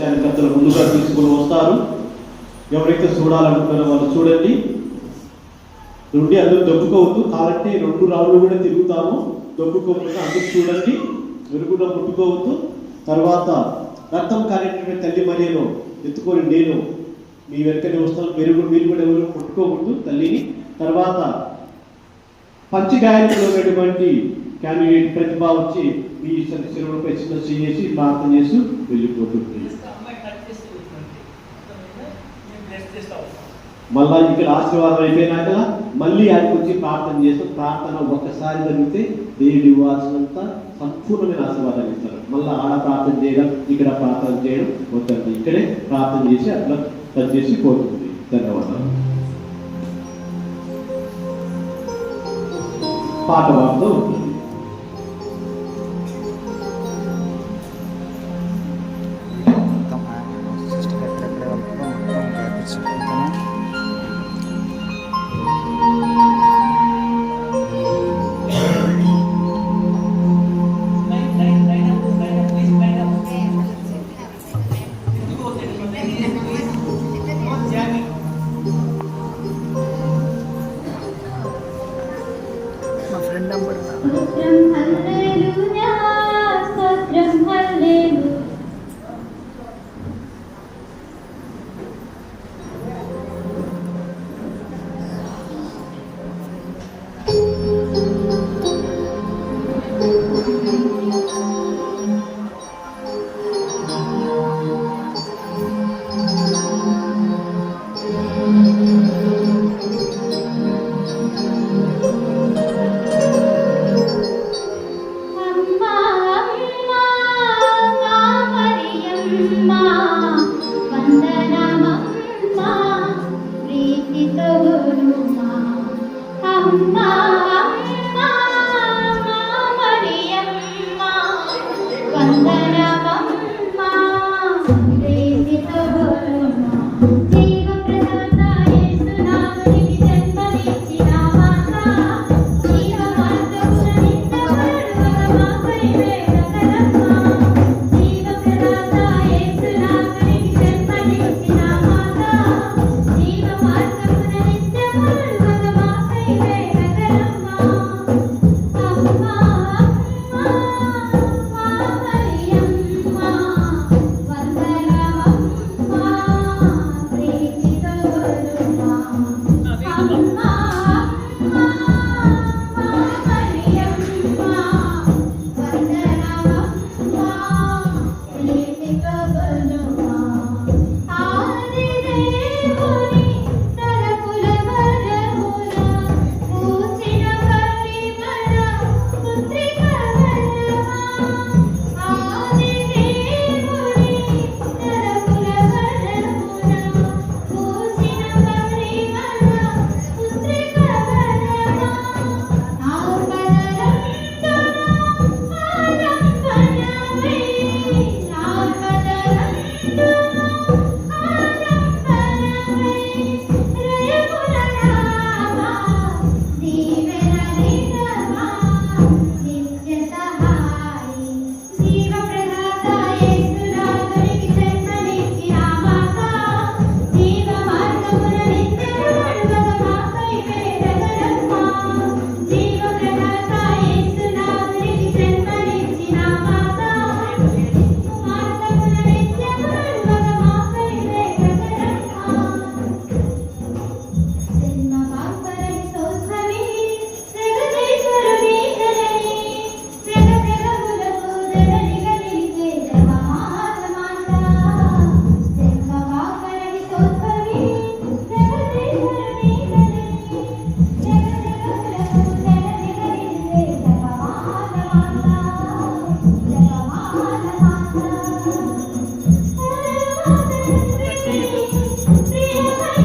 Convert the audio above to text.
కార్యకర్తలు ముందుగా తీసుకుని వస్తారు. ఎవరైతే చూడాలనుకున్న వాళ్ళు చూడండి. నుండి అందరూ దొబ్బుకోవద్దు కాబట్టి రెండు రాళ్ళు కూడా తిరుగుతాము. దొబ్బుకోకుండా అందరూ చూడండి. వెనుకుండా ముట్టుకోవద్దు. తర్వాత రక్తం కానిటువంటి తల్లి మరియను ఎత్తుకొని నేను మీ వెనుకనే వస్తాను. మీరు కూడా- మీరు కూడా ఎవరు ముట్టుకోకూడదు తల్లిని. తర్వాత పంచగాయకులు ఉన్నటువంటి క్యాండిడేట్ ప్రతిభ వచ్చి మీ శిరువులపై చిన్న చేసి ప్రార్థన చేసి వెళ్ళిపోతుంది. మళ్ళా ఇక్కడ ఆశీర్వాదం అయిపోయినాక మళ్ళీ ఆయనకు వచ్చి ప్రార్థన చేస్తాం ప్రార్థన ఒక్కసారి జరిగితే దేవుడు ఇవ్వాల్సినంత సంపూర్ణమైన ఆశీర్వాదాలు ఇస్తారు. మళ్ళీ ఆడ ప్రార్థన చేయడం ఇక్కడ ప్రార్థన చేయడం వద్దండి. ఇక్కడే ప్రార్థన చేసి అట్లా టచ్ చేసి పోతుంది. ధన్యవాదాలు. పాట పాడుతూ ఉంటుంది ഗുരുമാ അമ്മ Thank you.